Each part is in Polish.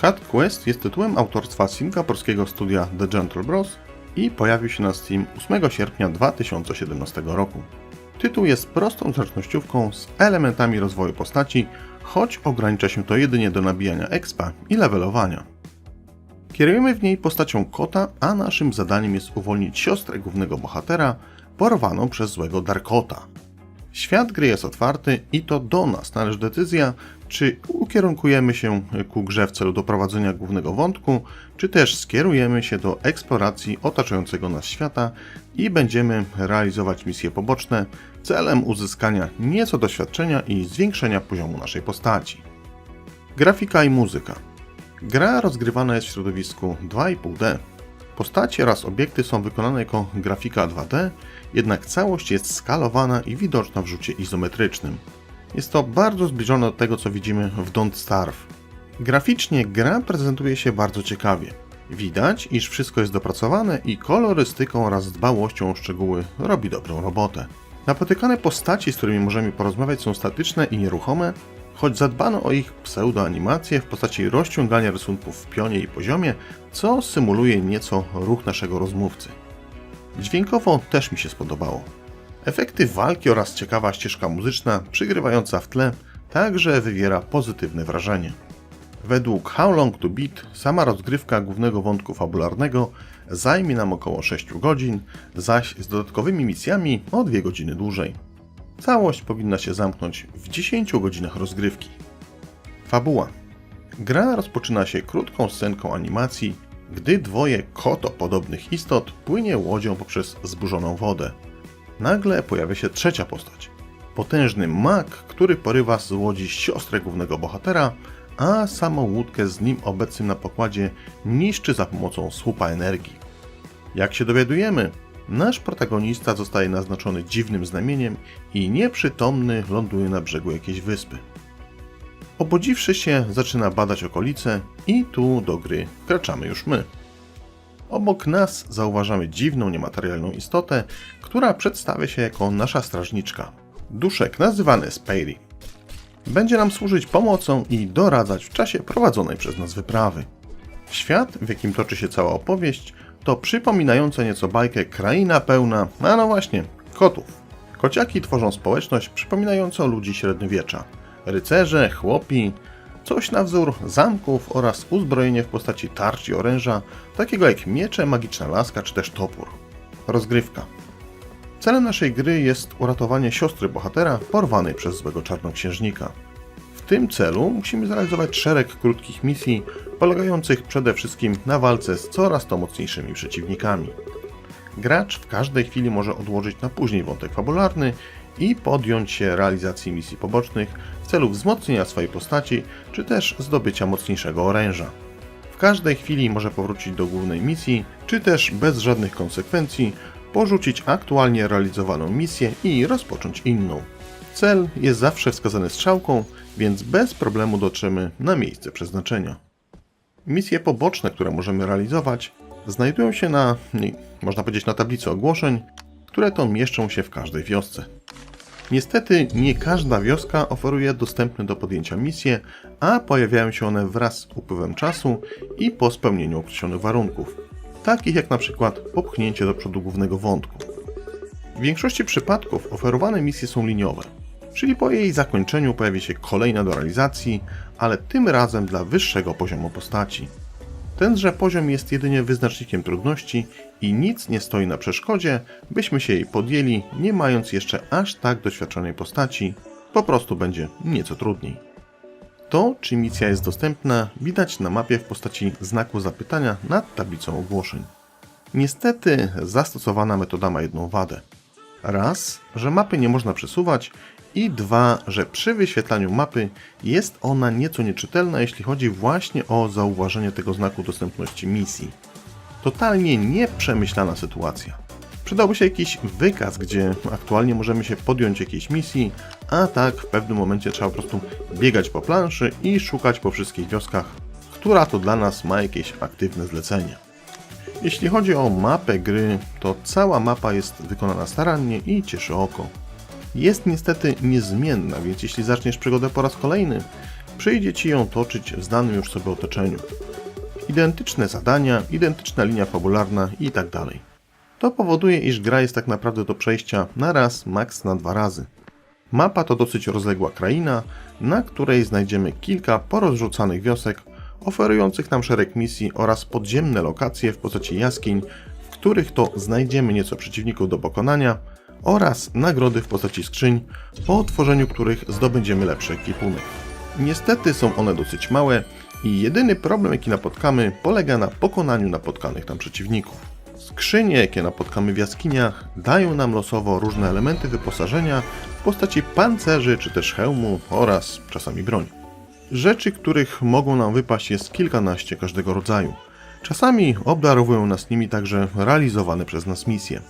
Cat Quest jest tytułem autorstwa singapurskiego studia The Gentle Bros i pojawił się na Steam 8 sierpnia 2017 roku. Tytuł jest prostą zręcznościówką z elementami rozwoju postaci, choć ogranicza się to jedynie do nabijania expa i levelowania. Kierujemy w niej postacią kota, a naszym zadaniem jest uwolnić siostrę głównego bohatera, porwaną przez złego Darkota. Świat gry jest otwarty i to do nas należy decyzja, czy ukierunkujemy się ku grze w celu doprowadzenia głównego wątku, czy też skierujemy się do eksploracji otaczającego nas świata i będziemy realizować misje poboczne celem uzyskania nieco doświadczenia i zwiększenia poziomu naszej postaci. Grafika i muzyka. Gra rozgrywana jest w środowisku 2,5D. Postacie oraz obiekty są wykonane jako grafika 2D, jednak całość jest skalowana i widoczna w rzucie izometrycznym. Jest to bardzo zbliżone do tego, co widzimy w Don't Starve. Graficznie gra prezentuje się bardzo ciekawie. Widać, iż wszystko jest dopracowane i kolorystyką oraz dbałością o szczegóły robi dobrą robotę. Napotykane postaci, z którymi możemy porozmawiać, są statyczne i nieruchome, choć zadbano o ich pseudoanimację w postaci rozciągania rysunków w pionie i poziomie, co symuluje nieco ruch naszego rozmówcy. Dźwiękowo też mi się spodobało. Efekty walki oraz ciekawa ścieżka muzyczna przygrywająca w tle także wywiera pozytywne wrażenie. Według How Long to Beat sama rozgrywka głównego wątku fabularnego zajmie nam około 6 godzin, zaś z dodatkowymi misjami o 2 godziny dłużej. Całość powinna się zamknąć w 10 godzinach rozgrywki. Fabuła. Gra rozpoczyna się krótką scenką animacji, gdy dwoje kotopodobnych istot płynie łodzią poprzez zburzoną wodę. Nagle pojawia się trzecia postać. Potężny mak, który porywa z łodzi siostrę głównego bohatera, a samą łódkę z nim obecnym na pokładzie niszczy za pomocą słupa energii. Jak się dowiadujemy, nasz protagonista zostaje naznaczony dziwnym znamieniem i nieprzytomny ląduje na brzegu jakiejś wyspy. Obudziwszy się, zaczyna badać okolice i tu do gry wkraczamy już my. Obok nas zauważamy dziwną, niematerialną istotę, która przedstawia się jako nasza strażniczka. Duszek nazywany Speiry. Będzie nam służyć pomocą i doradzać w czasie prowadzonej przez nas wyprawy. Świat, w jakim toczy się cała opowieść, to przypominająca nieco bajkę kraina pełna, a no właśnie, kotów. Kociaki tworzą społeczność przypominającą ludzi średniowiecza. Rycerze, chłopi, coś na wzór zamków oraz uzbrojenie w postaci tarcz i oręża, takiego jak miecze, magiczna laska czy też topór. Rozgrywka. Celem naszej gry jest uratowanie siostry bohatera porwanej przez złego czarnoksiężnika. Tym celu musimy zrealizować szereg krótkich misji, polegających przede wszystkim na walce z coraz to mocniejszymi przeciwnikami. Gracz w każdej chwili może odłożyć na później wątek fabularny i podjąć się realizacji misji pobocznych w celu wzmocnienia swojej postaci, czy też zdobycia mocniejszego oręża. W każdej chwili może powrócić do głównej misji, czy też bez żadnych konsekwencji porzucić aktualnie realizowaną misję i rozpocząć inną. Cel jest zawsze wskazany strzałką, więc bez problemu dotrzemy na miejsce przeznaczenia. Misje poboczne, które możemy realizować, znajdują się na, można powiedzieć, na tablicy ogłoszeń, które to mieszczą się w każdej wiosce. Niestety nie każda wioska oferuje dostępne do podjęcia misje, a pojawiają się one wraz z upływem czasu i po spełnieniu określonych warunków, takich jak na przykład popchnięcie do przodu głównego wątku. W większości przypadków oferowane misje są liniowe, czyli po jej zakończeniu pojawi się kolejna do realizacji, ale tym razem dla wyższego poziomu postaci. Tenże poziom jest jedynie wyznacznikiem trudności i nic nie stoi na przeszkodzie, byśmy się jej podjęli, nie mając jeszcze aż tak doświadczonej postaci, po prostu będzie nieco trudniej. To, czy misja jest dostępna, widać na mapie w postaci znaku zapytania nad tablicą ogłoszeń. Niestety, zastosowana metoda ma jedną wadę. Raz, że mapy nie można przesuwać i dwa, że przy wyświetlaniu mapy jest ona nieco nieczytelna, jeśli chodzi właśnie o zauważenie tego znaku dostępności misji. Totalnie nieprzemyślana sytuacja. Przydałby się jakiś wykaz, gdzie aktualnie możemy się podjąć jakiejś misji, a tak w pewnym momencie trzeba po prostu biegać po planszy i szukać po wszystkich wioskach, która to dla nas ma jakieś aktywne zlecenie. Jeśli chodzi o mapę gry, to cała mapa jest wykonana starannie i cieszy oko. Jest niestety niezmienna, więc jeśli zaczniesz przygodę po raz kolejny, przyjdzie Ci ją toczyć w znanym już sobie otoczeniu. Identyczne zadania, identyczna linia fabularna i tak dalej. To powoduje, iż gra jest tak naprawdę do przejścia na raz, maks na dwa razy. Mapa to dosyć rozległa kraina, na której znajdziemy kilka porozrzucanych wiosek, oferujących nam szereg misji oraz podziemne lokacje w postaci jaskiń, w których to znajdziemy nieco przeciwników do pokonania oraz nagrody w postaci skrzyń, po otworzeniu których zdobędziemy lepszy ekwipunek. Niestety są one dosyć małe i jedyny problem jaki napotkamy polega na pokonaniu napotkanych tam przeciwników. Skrzynie, jakie napotkamy w jaskiniach, dają nam losowo różne elementy wyposażenia w postaci pancerzy czy też hełmu oraz czasami broń. Rzeczy, których mogą nam wypaść jest kilkanaście każdego rodzaju. Czasami obdarowują nas nimi także realizowane przez nas misje.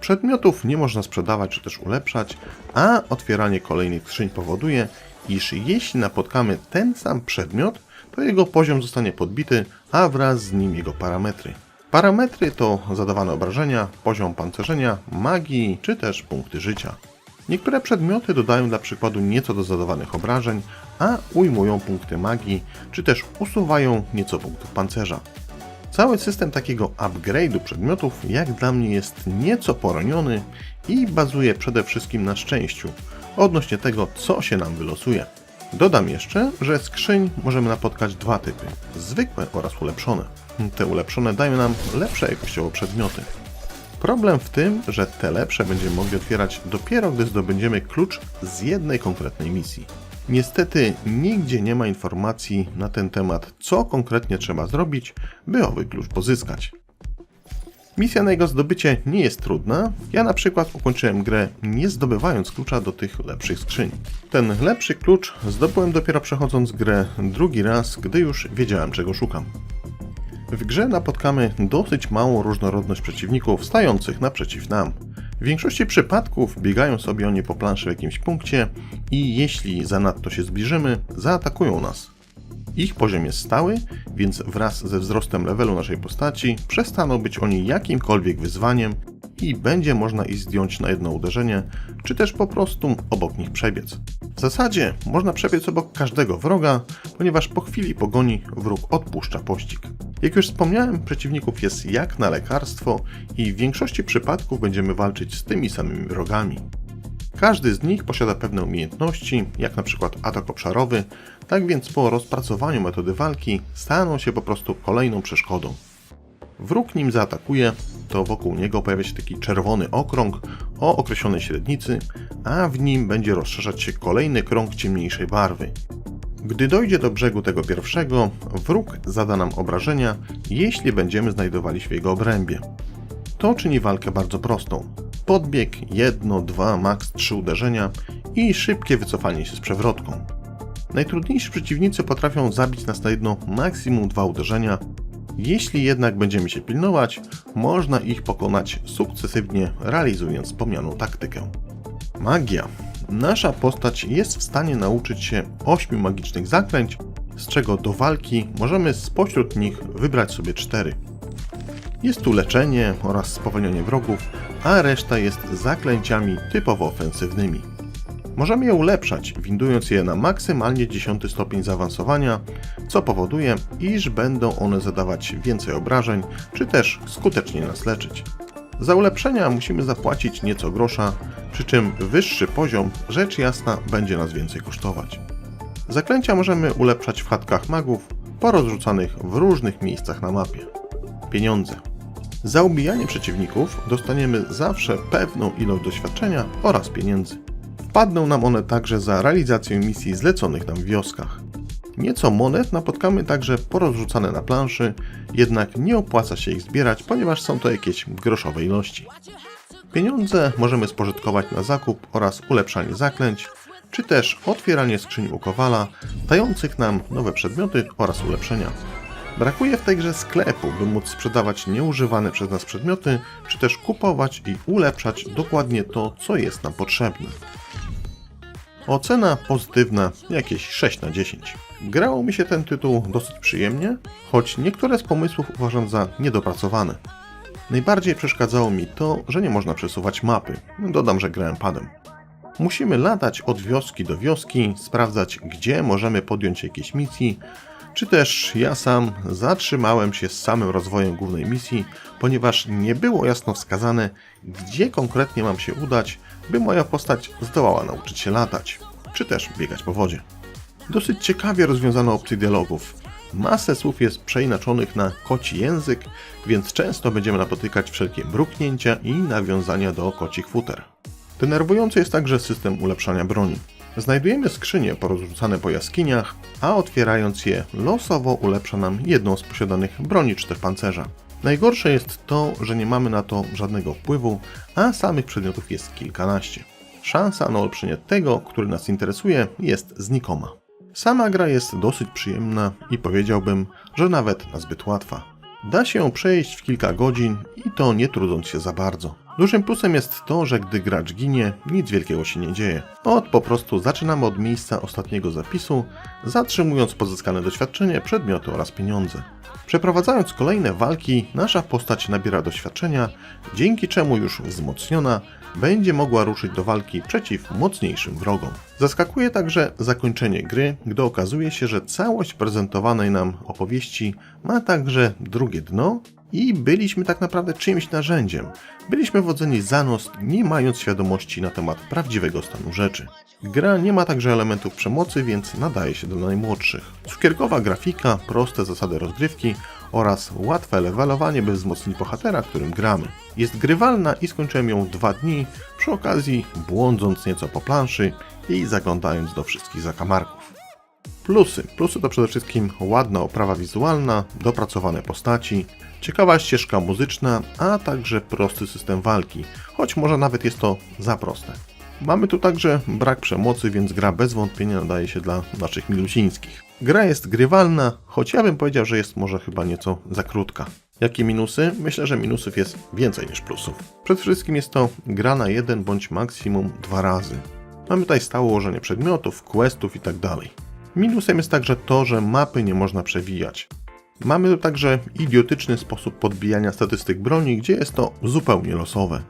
Przedmiotów nie można sprzedawać czy też ulepszać, a otwieranie kolejnych skrzyń powoduje, iż jeśli napotkamy ten sam przedmiot, to jego poziom zostanie podbity, a wraz z nim jego parametry. Parametry to zadawane obrażenia, poziom pancerzenia, magii czy też punkty życia. Niektóre przedmioty dodają dla przykładu nieco do zadawanych obrażeń, a ujmują punkty magii, czy też usuwają nieco punktów pancerza. Cały system takiego upgrade'u przedmiotów jak dla mnie jest nieco poroniony i bazuje przede wszystkim na szczęściu odnośnie tego, co się nam wylosuje. Dodam jeszcze, że skrzyń możemy napotkać dwa typy: zwykłe oraz ulepszone. Te ulepszone dają nam lepsze jakościowo przedmioty. Problem w tym, że te lepsze będziemy mogli otwierać dopiero gdy zdobędziemy klucz z jednej konkretnej misji. Niestety nigdzie nie ma informacji na ten temat, co konkretnie trzeba zrobić, by owy klucz pozyskać. Misja na jego zdobycie nie jest trudna. Ja na przykład ukończyłem grę nie zdobywając klucza do tych lepszych skrzyń. Ten lepszy klucz zdobyłem dopiero przechodząc grę drugi raz, gdy już wiedziałem czego szukam. W grze napotkamy dosyć małą różnorodność przeciwników stających naprzeciw nam. W większości przypadków biegają sobie oni po planszy w jakimś punkcie i jeśli zanadto się zbliżymy, zaatakują nas. Ich poziom jest stały, więc wraz ze wzrostem levelu naszej postaci przestaną być oni jakimkolwiek wyzwaniem i będzie można ich zdjąć na jedno uderzenie, czy też po prostu obok nich przebiec. W zasadzie można przebiec obok każdego wroga, ponieważ po chwili pogoni wróg odpuszcza pościg. Jak już wspomniałem, przeciwników jest jak na lekarstwo i w większości przypadków będziemy walczyć z tymi samymi wrogami. Każdy z nich posiada pewne umiejętności, jak na przykład atak obszarowy, tak więc po rozpracowaniu metody walki staną się po prostu kolejną przeszkodą. Wróg nim zaatakuje, to wokół niego pojawia się taki czerwony okrąg o określonej średnicy, a w nim będzie rozszerzać się kolejny krąg ciemniejszej barwy. Gdy dojdzie do brzegu tego pierwszego, wróg zada nam obrażenia, jeśli będziemy znajdowali się w jego obrębie. To czyni walkę bardzo prostą. Podbieg, jedno, dwa, maks trzy uderzenia i szybkie wycofanie się z przewrotką. Najtrudniejsi przeciwnicy potrafią zabić nas na jedno, maksimum dwa uderzenia. Jeśli jednak będziemy się pilnować, można ich pokonać sukcesywnie, realizując wspomnianą taktykę. Magia. Nasza postać jest w stanie nauczyć się 8 magicznych zaklęć, z czego do walki możemy spośród nich wybrać sobie 4. Jest tu leczenie oraz spowolnienie wrogów, a reszta jest zaklęciami typowo ofensywnymi. Możemy je ulepszać, windując je na maksymalnie 10 stopień zaawansowania, co powoduje, iż będą one zadawać więcej obrażeń, czy też skutecznie nas leczyć. Za ulepszenia musimy zapłacić nieco grosza, przy czym wyższy poziom, rzecz jasna, będzie nas więcej kosztować. Zaklęcia możemy ulepszać w chatkach magów, porozrzucanych w różnych miejscach na mapie. Pieniądze. Za ubijanie przeciwników dostaniemy zawsze pewną ilość doświadczenia oraz pieniędzy. Wpadną nam one także za realizację misji zleconych nam w wioskach. Nieco monet napotkamy także porozrzucane na planszy, jednak nie opłaca się ich zbierać, ponieważ są to jakieś groszowe ilości. Pieniądze możemy spożytkować na zakup oraz ulepszanie zaklęć, czy też otwieranie skrzyń u Kowala, dających nam nowe przedmioty oraz ulepszenia. Brakuje w tej grze sklepu, by móc sprzedawać nieużywane przez nas przedmioty, czy też kupować i ulepszać dokładnie to, co jest nam potrzebne. Ocena pozytywna, jakieś 6 na 10. Grało mi się ten tytuł dosyć przyjemnie, choć niektóre z pomysłów uważam za niedopracowane. Najbardziej przeszkadzało mi to, że nie można przesuwać mapy. Dodam, że grałem padem. Musimy latać od wioski do wioski, sprawdzać gdzie możemy podjąć jakieś misji, czy też ja sam zatrzymałem się z samym rozwojem głównej misji, ponieważ nie było jasno wskazane, gdzie konkretnie mam się udać, by moja postać zdołała nauczyć się latać, czy też biegać po wodzie. Dosyć ciekawie rozwiązano opcje dialogów. Masę słów jest przeinaczonych na koci język, więc często będziemy napotykać wszelkie mruknięcia i nawiązania do kocich futer. Denerwujący jest także system ulepszania broni. Znajdujemy skrzynie porozrzucane po jaskiniach, a otwierając je losowo ulepsza nam jedną z posiadanych broni czterpancerza. Najgorsze jest to, że nie mamy na to żadnego wpływu, a samych przedmiotów jest kilkanaście. Szansa na ulepszenie tego, który nas interesuje, jest znikoma. Sama gra jest dosyć przyjemna i powiedziałbym, że nawet nazbyt łatwa. Da się przejść w kilka godzin i to nie trudząc się za bardzo. Dużym plusem jest to, że gdy gracz ginie, nic wielkiego się nie dzieje. Od po prostu zaczynamy od miejsca ostatniego zapisu, zatrzymując pozyskane doświadczenie, przedmioty oraz pieniądze. Przeprowadzając kolejne walki, nasza postać nabiera doświadczenia, dzięki czemu już wzmocniona będzie mogła ruszyć do walki przeciw mocniejszym wrogom. Zaskakuje także zakończenie gry, gdy okazuje się, że całość prezentowanej nam opowieści ma także drugie dno i byliśmy tak naprawdę czyimś narzędziem. Byliśmy wodzeni za nos, nie mając świadomości na temat prawdziwego stanu rzeczy. Gra nie ma także elementów przemocy, więc nadaje się do najmłodszych. Cukierkowa grafika, proste zasady rozgrywki oraz łatwe levelowanie by wzmocnić bohatera, którym gramy. Jest grywalna i skończyłem ją dwa dni, przy okazji błądząc nieco po planszy i zaglądając do wszystkich zakamarków. Plusy. Plusy to przede wszystkim ładna oprawa wizualna, dopracowane postaci, ciekawa ścieżka muzyczna, a także prosty system walki, choć może nawet jest to za proste. Mamy tu także brak przemocy, więc gra bez wątpienia nadaje się dla naszych milusińskich. Gra jest grywalna, choć ja bym powiedział, że jest może chyba nieco za krótka. Jakie minusy? Myślę, że minusów jest więcej niż plusów. Przede wszystkim jest to gra na jeden bądź maksimum dwa razy. Mamy tutaj stałe ułożenie przedmiotów, questów itd. Minusem jest także to, że mapy nie można przewijać. Mamy tu także idiotyczny sposób podbijania statystyk broni, gdzie jest to zupełnie losowe.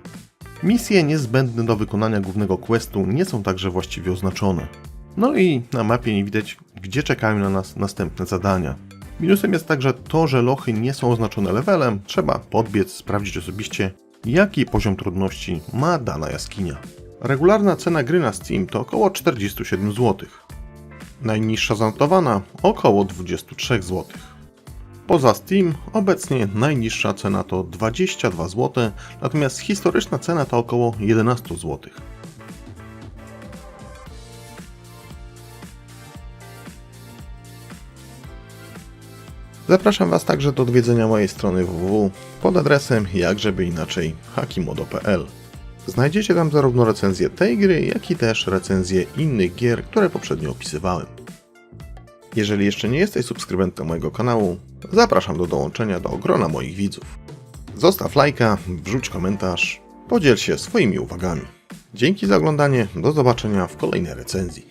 Misje niezbędne do wykonania głównego questu nie są także właściwie oznaczone. No i na mapie nie widać, gdzie czekają na nas następne zadania. Minusem jest także to, że lochy nie są oznaczone levelem, trzeba podbiec, sprawdzić osobiście, jaki poziom trudności ma dana jaskinia. Regularna cena gry na Steam to około 47 zł. Najniższa zanotowana około 23 zł. Poza Steam obecnie najniższa cena to 22 zł, natomiast historyczna cena to około 11 zł. Zapraszam Was także do odwiedzenia mojej strony www pod adresem jakżeby inaczej hakimodo.pl. Znajdziecie tam zarówno recenzję tej gry, jak i też recenzję innych gier, które poprzednio opisywałem. Jeżeli jeszcze nie jesteś subskrybentem mojego kanału, zapraszam do dołączenia do grona moich widzów. Zostaw lajka, wrzuć komentarz, podziel się swoimi uwagami. Dzięki za oglądanie, do zobaczenia w kolejnej recenzji.